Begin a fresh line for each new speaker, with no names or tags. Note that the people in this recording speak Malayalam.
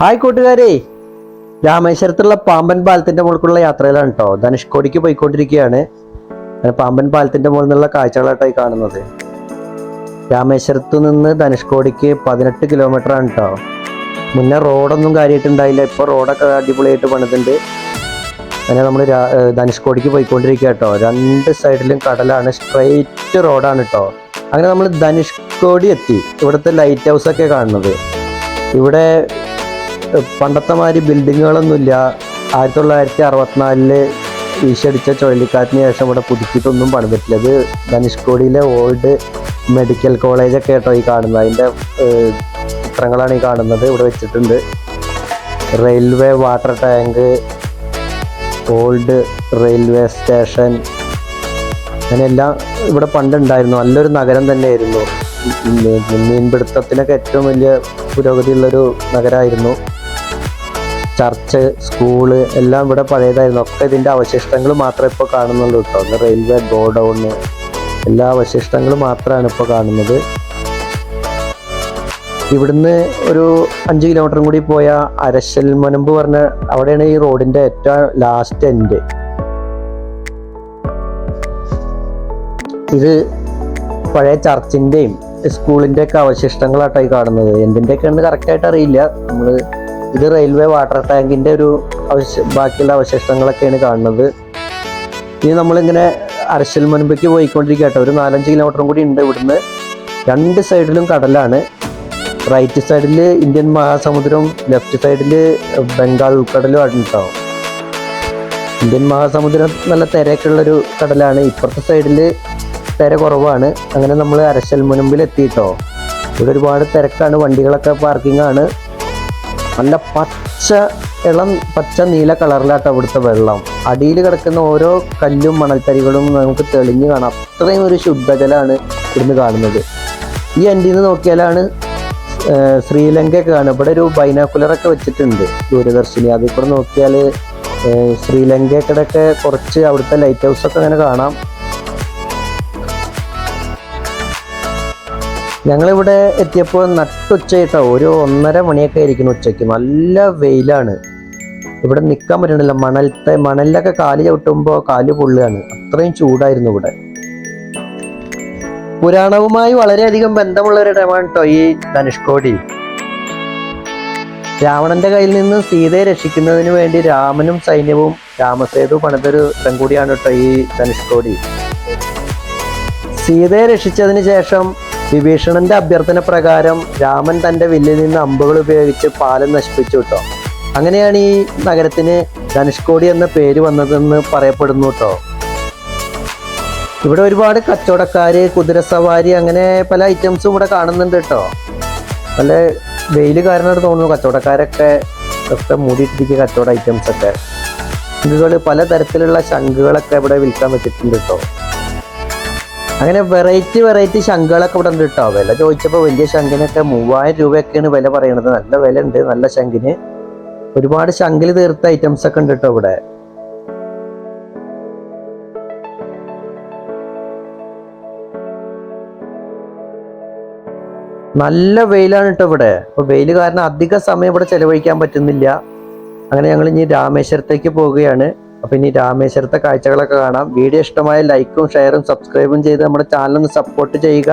ഹായ് കൂട്ടുകാരെ. രാമേശ്വരത്തുള്ള പാമ്പൻ പാലത്തിന്റെ മുകളിലുള്ള യാത്രയിലാണ് കേട്ടോ ധനുഷ്കോടിക്ക് പോയിക്കൊണ്ടിരിക്കുകയാണ്. പാമ്പൻ പാലത്തിന്റെ മുകളിൽ നിന്നുള്ള കാഴ്ചകളായിട്ടായി കാണുന്നത്. രാമേശ്വരത്തു നിന്ന് ധനുഷ്കോടിക്ക് പതിനെട്ട് കിലോമീറ്റർ ആണ് കേട്ടോ മുന്നേ റോഡൊന്നും കാര്യമായിട്ടുണ്ടായില്ല ഇപ്പോൾ റോഡൊക്കെ അടിപൊളിയായിട്ട് പണിതുണ്ട്. അങ്ങനെ നമ്മൾ ധനുഷ്കോടിക്ക് പോയിക്കൊണ്ടിരിക്കുക കേട്ടോ രണ്ട് സൈഡിലും കടലാണ്. സ്ട്രൈറ്റ് റോഡാണ് കേട്ടോ അങ്ങനെ നമ്മൾ ധനുഷ്കോടി എത്തി. ഇവിടുത്തെ ലൈറ്റ് ഹൗസ് ഒക്കെ കാണുന്നത്. ഇവിടെ പണ്ടത്തെ മാതിരി ബിൽഡിങ്ങുകളൊന്നുമില്ല. ആയിരത്തി തൊള്ളായിരത്തി അറുപത്തിനാലിൽ വീശടിച്ച ചുഴലിക്കാറ്റിന് ശേഷം ഇവിടെ പുതുക്കിയിട്ടൊന്നും പണിതിട്ടില്ല ഇത് ധനുഷ്കോടിയിലെ ഓൾഡ് മെഡിക്കൽ കോളേജൊക്കെ കേട്ടോ ഈ കാണുന്നത്. അതിന്റെ ചിത്രങ്ങളാണ് ഈ കാണുന്നത്. ഇവിടെ വെച്ചിട്ടുണ്ട്. Railway water tank old railway station. അങ്ങനെയെല്ലാം ഇവിടെ പണ്ടുണ്ടായിരുന്നു. നല്ലൊരു നഗരം തന്നെയായിരുന്നു. മീൻ- മീൻപിടുത്തത്തിനൊക്കെ ഏറ്റവും വലിയ പുരോഗതിയുള്ളൊരു നഗരമായിരുന്നു. ചർച്ച് സ്കൂൾ എല്ലാം ഇവിടെ പഴയതായിരുന്നു. ഒക്കെ ഇതിന്റെ അവശിഷ്ടങ്ങൾ മാത്രമേ ഇപ്പോൾ കാണുന്നുള്ളൂ കേട്ടോ. റെയിൽവേ ഗോഡൗണ് എല്ലാ അവശിഷ്ടങ്ങളും മാത്രമാണ് ഇപ്പോൾ കാണുന്നത്. ഇവിടുന്ന് ഒരു അഞ്ച് കിലോമീറ്ററും കൂടി പോയ അരശൽ മുനമ്പ് പറഞ്ഞ അവിടെയാണ് ഈ റോഡിന്റെ ഏറ്റവും ലാസ്റ്റ് എൻഡ് ഇത് പഴയ ചർച്ചിന്റെയും സ്കൂളിന്റെ ഒക്കെ അവശിഷ്ടങ്ങളായിട്ടായി കാണുന്നത്. എന്തിന്റെയൊക്കെയാണ് കറക്റ്റായിട്ട് അറിയില്ല. നമ്മൾ ഇത് റെയിൽവേ വാട്ടർ ടാങ്കിന്റെ ഒരു അവശ ബാക്കിയുള്ള അവശിഷ്ടങ്ങളൊക്കെയാണ് കാണുന്നത്. ഇനി നമ്മളിങ്ങനെ അരശൽ മുൻപേക്ക് പോയിക്കൊണ്ടിരിക്കുക കേട്ടോ ഒരു നാലഞ്ച് കിലോമീറ്ററും കൂടി ഉണ്ട് ഇവിടുന്ന്. രണ്ട് സൈഡിലും കടലാണ്. റൈറ്റ് സൈഡിൽ ഇന്ത്യൻ മഹാസമുദ്രവും ലെഫ്റ്റ് സൈഡിൽ ബംഗാൾ ഉൾക്കടലും അടുത്താവും ഇന്ത്യൻ മഹാസമുദ്രം നല്ല തിരക്കുള്ളൊരു കടലാണ്. ഇപ്പുറത്തെ സൈഡിൽ തിര കുറവാണ്. അങ്ങനെ നമ്മൾ അരശൽ മുൻപിൽ എത്തിയിട്ടോ ഇവിടെ ഒരുപാട് തിരക്കാണ്. വണ്ടികളൊക്കെ പാർക്കിംഗ് ആണ്. നല്ല പച്ച ഇളം പച്ച നീല കളറിലാട്ടോ ഇവിടുത്തെ വെള്ളം. അടിയിൽ കിടക്കുന്ന ഓരോ കല്ലും മണൽത്തരികളും നമുക്ക് തെളിഞ്ഞു കാണാം. അത്രയും ഒരു ശുദ്ധജലമാണ് ഇവിടുന്ന് കാണുന്നത്. ഈ എൻഡിൽ നിന്ന് നോക്കിയാലാണ് ശ്രീലങ്കയൊക്കെ കാണും ഇവിടെ ഒരു ബൈനാക്കുലറൊക്കെ വെച്ചിട്ടുണ്ട് ദൂരദർശിനി. അതിൽ കൂടെ നോക്കിയാൽ ശ്രീലങ്കയൊക്കെ കുറച്ച് അവിടുത്തെ ലൈറ്റ് ഹൗസൊക്കെ അങ്ങനെ കാണാം. ഞങ്ങളിവിടെ എത്തിയപ്പോൾ നട്ടുച്ചയിട്ടോ ഒരു ഒന്നര മണിയൊക്കെ ആയിരിക്കുന്നു ഉച്ചയ്ക്ക്. നല്ല വെയിലാണ്. ഇവിടെ നിൽക്കാൻ പറ്റണില്ല. മണലത്തെ മണലിലൊക്കെ കാൽ ചവിട്ടുമ്പോൾ കാൽ പൊള്ളുകയാണ്. അത്രയും ചൂടായിരുന്നു ഇവിടെ. പുരാണവുമായി വളരെയധികം ബന്ധമുള്ള ഒരു ഇടമാണ് കേട്ടോ ഈ ധനുഷ്കോടി. രാവണന്റെ കയ്യിൽ നിന്ന് സീതയെ രക്ഷിക്കുന്നതിന് വേണ്ടി രാമനും സൈന്യവും രാമസേതു പണിതൊരു ഇടം കൂടിയാണ് കേട്ടോ ഈ ധനുഷ്കോടി. സീതയെ രക്ഷിച്ചതിന് ശേഷം വിഭീഷണന്റെ അഭ്യർത്ഥന പ്രകാരം രാമൻ തന്റെ വില്ലിൽ നിന്ന് അമ്പുകൾ ഉപയോഗിച്ച് പാലം നശിപ്പിച്ചു കേട്ടോ. അങ്ങനെയാണ് ഈ നഗരത്തിന് ധനുഷ്കോടി എന്ന പേര് വന്നതെന്ന് പറയപ്പെടുന്നു കേട്ടോ. ഇവിടെ ഒരുപാട് കച്ചവടക്കാര് കുതിരസവാരി അങ്ങനെ പല ഐറ്റംസും ഇവിടെ കാണുന്നുണ്ട് കേട്ടോ. നല്ല വെയിൽ കാരണമായിട്ട് തോന്നുന്നു കച്ചവടക്കാരൊക്കെ ഒക്കെ മൂടിയിട്ടിരിക്കുക കച്ചവട ഐറ്റംസ് ഒക്കെ. പല തരത്തിലുള്ള ശംഖുകളൊക്കെ ഇവിടെ വിൽക്കാൻ വെച്ചിട്ടുണ്ട് കേട്ടോ. അങ്ങനെ വെറൈറ്റി വെറൈറ്റി ശംഖുകളൊക്കെ ഇവിടെ ഉണ്ട് കേട്ടോ വില ചോദിച്ചപ്പോൾ വലിയ ശംഖിനൊക്കെ മൂവായിരം രൂപയൊക്കെയാണ് വില പറയണത്. നല്ല വില ഉണ്ട് നല്ല ശംഖിന്. ഒരുപാട് ശംഖിൽ തീർത്ത ഐറ്റംസ് ഒക്കെ ഉണ്ട് കേട്ടോ ഇവിടെ. നല്ല വെയിലാണ് കേട്ടോ ഇവിടെ. അപ്പൊ വെയിൽ കാരണം അധിക സമയം ഇവിടെ ചെലവഴിക്കാൻ പറ്റുന്നില്ല. അങ്ങനെ ഞങ്ങൾ ഇനി രാമേശ്വരത്തേക്ക് പോവുകയാണ്. അപ്പൊ ഇനി രാമേശ്വരത്തെ കാഴ്ചകളൊക്കെ കാണാം. വീഡിയോ ഇഷ്ടമായ ലൈക്കും ഷെയറും സബ്സ്ക്രൈബും ചെയ്ത് നമ്മുടെ ചാനൽ ഒന്ന് സപ്പോർട്ട് ചെയ്യുക.